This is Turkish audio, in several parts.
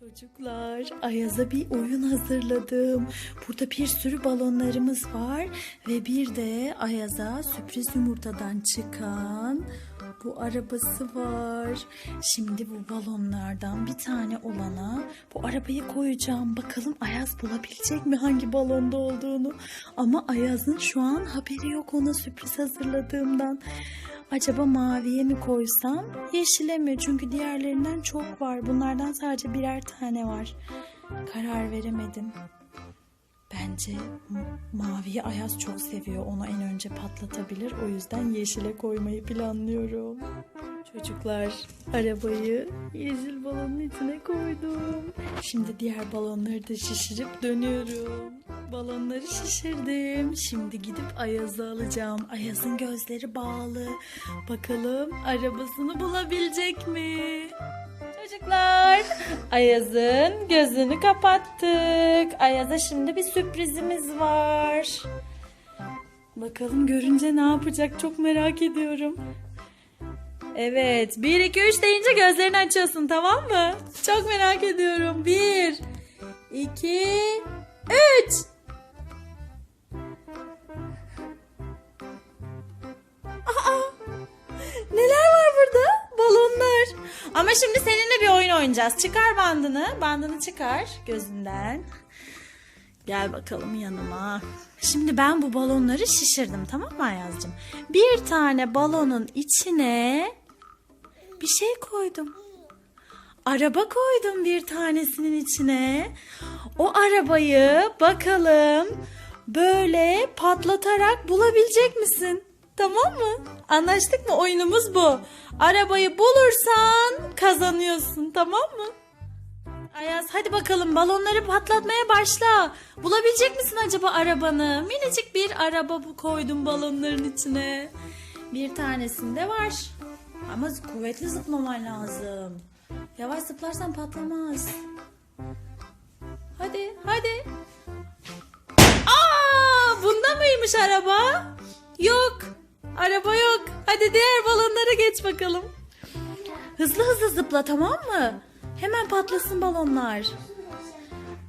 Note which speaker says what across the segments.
Speaker 1: Çocuklar, Ayaz'a bir oyun hazırladım. Burada bir sürü balonlarımız var ve bir de Ayaz'a sürpriz yumurtadan çıkan bu arabası var. Şimdi bu balonlardan bir tane olana bu arabayı koyacağım. Bakalım Ayaz bulabilecek mi hangi balonda olduğunu. Ama Ayaz'ın şu an haberi yok ona sürpriz hazırladığımdan. Acaba maviye mi koysam, yeşile mi? Çünkü diğerlerinden çok var. Bunlardan sadece birer tane var. Karar veremedim. Bence maviyi Ayaz çok seviyor. Onu en önce patlatabilir. O yüzden yeşile koymayı planlıyorum. Çocuklar arabayı yeşil balonun içine koydum. Şimdi diğer balonları da şişirip dönüyorum. Balonları şişirdim. Şimdi gidip Ayaz'ı alacağım. Ayaz'ın gözleri bağlı. Bakalım arabasını bulabilecek mi? Çocuklar, Ayaz'ın gözünü kapattık. Ayaz'a şimdi bir sürprizimiz var. Bakalım görünce ne yapacak çok merak ediyorum. Evet, 1 2 3 deyince gözlerini açıyorsun tamam mı? Çok merak ediyorum. 1 2 3 Ama şimdi seninle bir oyun oynayacağız. Çıkar bandını. Bandını çıkar gözünden. Gel bakalım yanıma. Şimdi ben bu balonları şişirdim tamam mı Ayaz'cığım? Bir tane balonun içine bir şey koydum. Araba koydum bir tanesinin içine. O arabayı bakalım böyle patlatarak bulabilecek misin? Tamam mı? Anlaştık mı? Oyunumuz bu. Arabayı bulursan kazanıyorsun tamam mı? Ayaz hadi bakalım balonları patlatmaya başla. Bulabilecek misin acaba arabanı? Minicik bir araba bu koydum balonların içine. Bir tanesinde var. Ama kuvvetli zıplaman lazım. Yavaş zıplarsan patlamaz. Hadi hadi. Aa, bunda mıymış araba? Yok. Araba yok. Hadi diğer balonlara geç bakalım. Hızlı hızlı zıpla tamam mı? Hemen patlasın balonlar.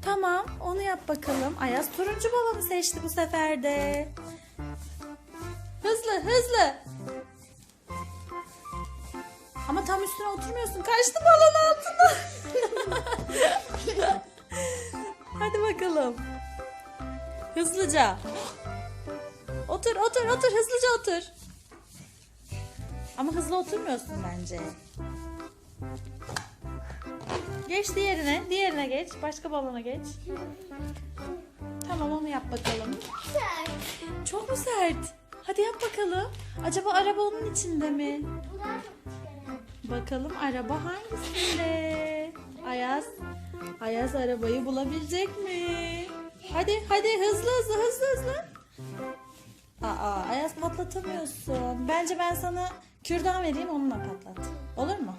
Speaker 1: Tamam onu yap bakalım. Ayaz turuncu balonu seçti bu sefer de. Hızlı hızlı. Ama tam üstüne oturmuyorsun. Kaçtı balon altına. Hadi bakalım. Hızlıca. Otur otur otur hızlıca otur. Ama hızlı oturmuyorsun bence. Geç diğerine, diğerine geç. Başka balona geç. Tamam onu yap bakalım. Çok mu sert? Hadi yap bakalım. Acaba araba onun içinde mi? Bakalım araba hangisinde? Ayaz. Ayaz arabayı bulabilecek mi? Hadi hadi hızlı hızlı hızlı hızlı. Aa Ayaz patlatamıyorsun. Bence ben sana kürdan vereyim onunla patlat. Olur mu?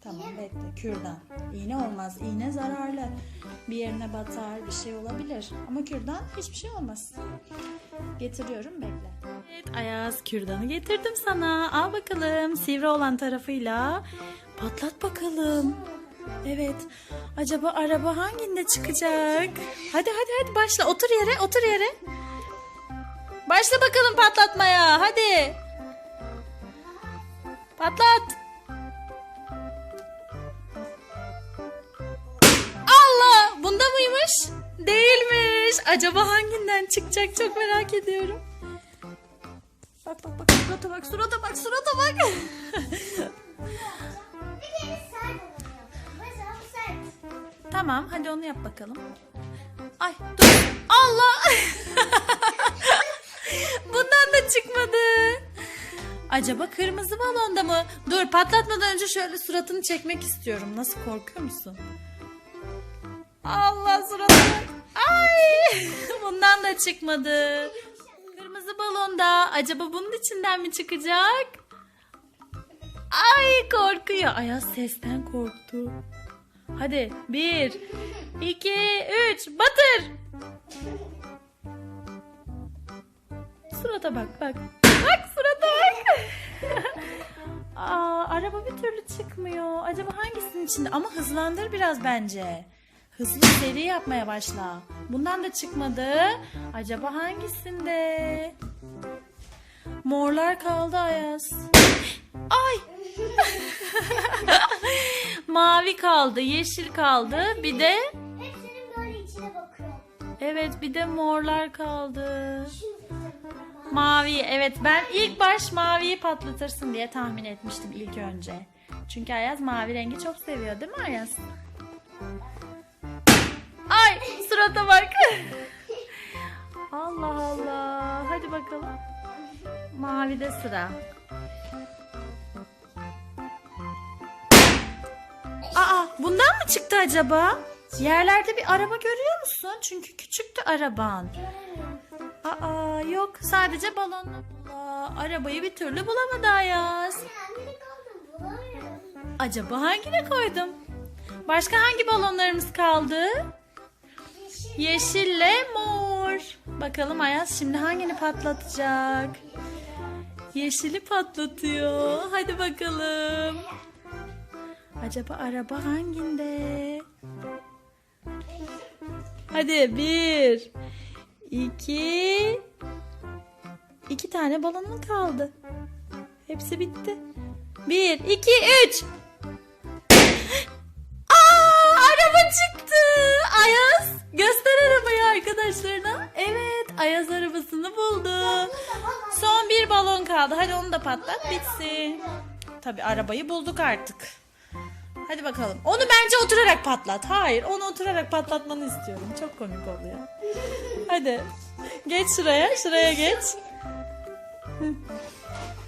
Speaker 1: Tamam bekle kürdan. İğne olmaz. İğne zararlı. Bir yerine batar bir şey olabilir. Ama kürdan hiçbir şey olmaz. Getiriyorum bekle. Evet Ayaz kürdanı getirdim sana. Al bakalım sivri olan tarafıyla patlat bakalım. Evet. Acaba araba hanginde çıkacak? Hadi hadi hadi başla. Otur yere, otur yere. Başla bakalım patlatmaya. Hadi. Patlat. Allah! Bunda mıymış? Değilmiş. Acaba hanginden çıkacak çok merak ediyorum. Bak bak bak surata bak surata bak surata bak. tamam hadi onu yap bakalım. Ay dur. Allah! Bundan da çıkmadı. Acaba kırmızı balonda mı? Dur patlatmadan önce şöyle suratını çekmek istiyorum. Nasıl korkuyor musun? Allah suratına bak. Ay! Bundan da çıkmadı. Kırmızı balonda. Acaba bunun içinden mi çıkacak? Ay korkuyor. Ayaz sesten korktu. Hadi bir, iki, üç, batır. Surata bak bak. Bak surata bak. Aa, araba bir türlü çıkmıyor. Acaba hangisinin içinde? Ama hızlandır biraz bence. Hızlı seri yapmaya başla. Bundan da çıkmadı. Acaba hangisinde? Morlar kaldı Ayaz. Ay! Mavi kaldı, yeşil kaldı. Bir de
Speaker 2: Hepsinin böyle içine bakıyorum.
Speaker 1: evet bir de morlar kaldı.
Speaker 2: Şimdi
Speaker 1: Mavi evet ben ilk baş maviyi patlatırsın diye tahmin etmiştim ilk önce. Çünkü Ayaz mavi rengi çok seviyor değil mi Ayaz? Ay surata bak. Allah Allah. Hadi bakalım. Mavide sıra. Aa bundan mı çıktı acaba? Yerlerde bir araba görüyor musun? Çünkü küçüktü araban. Aa yok sadece balonla. Aa, arabayı bir türlü bulamadı Ayaz. Acaba hangine koydum? Başka hangi balonlarımız kaldı?
Speaker 2: Yeşil.
Speaker 1: Yeşille mor. Bakalım Ayaz şimdi hangini patlatacak? Yeşili patlatıyor. Hadi bakalım. Acaba araba hanginde? Hadi bir, iki, iki tane balonun kaldı. Hepsi bitti. Bir, iki, üç. Aa, araba çıktı. Ayaz, göster arabayı arkadaşlarına. Evet, Ayaz arabasını buldu. Son bir balon kaldı. Hadi onu da patlat bitsin. Tabii arabayı bulduk artık. Hadi bakalım. Onu bence oturarak patlat. Hayır, onu oturarak patlatmanı istiyorum. Çok komik oluyor. Hadi. Geç şuraya, şuraya geç.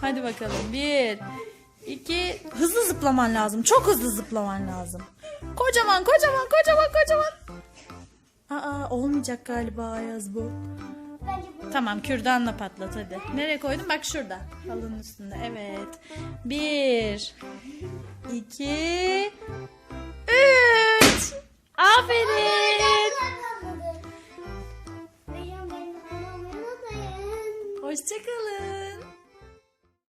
Speaker 1: Hadi bakalım. Bir, iki. Hızlı zıplaman lazım. Çok hızlı zıplaman lazım. Kocaman, kocaman, kocaman, kocaman. Aa, olmayacak galiba Ayaz bu. Tamam kürdanla patlat hadi. Nereye koydun? Bak şurada. Halının üstünde. Evet. Bir. iki, Üç. Aferin. Hoşçakalın.